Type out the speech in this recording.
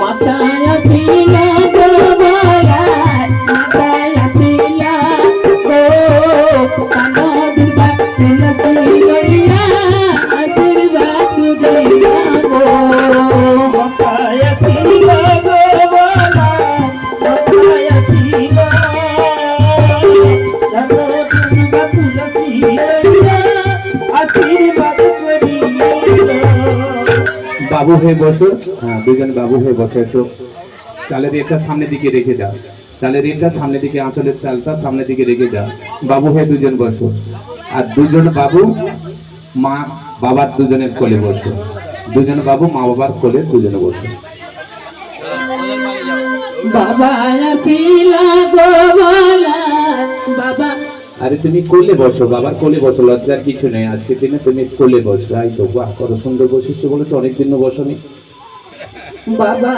Mataya pila বাবু হয়ে বসো। হ্যাঁ দুজন বাবু হয়ে বসে একটু চালের রেটটা সামনের দিকে রেখে দাও। চালের রেটটা সামনের দিকে, আঁচলের চালটা সামনের দিকে রেখে দাও। বাবু হয়ে দুজন বসো। আর দুজন বাবু মা বাবার দুজনের কোলে বসো। দুজন বাবু মা বাবার কোলে দুজনে বসো। বাবা বাবা আরে তুমি কোলে বসো, বাবা, কোলে বসো, লজ্জার কিছু নেই। আজকে দিনে তুমি কোলে বসো। এই তো, বাহ, কত সুন্দর বসেছো বলেছ অনেক দিন বসনি। বাবা।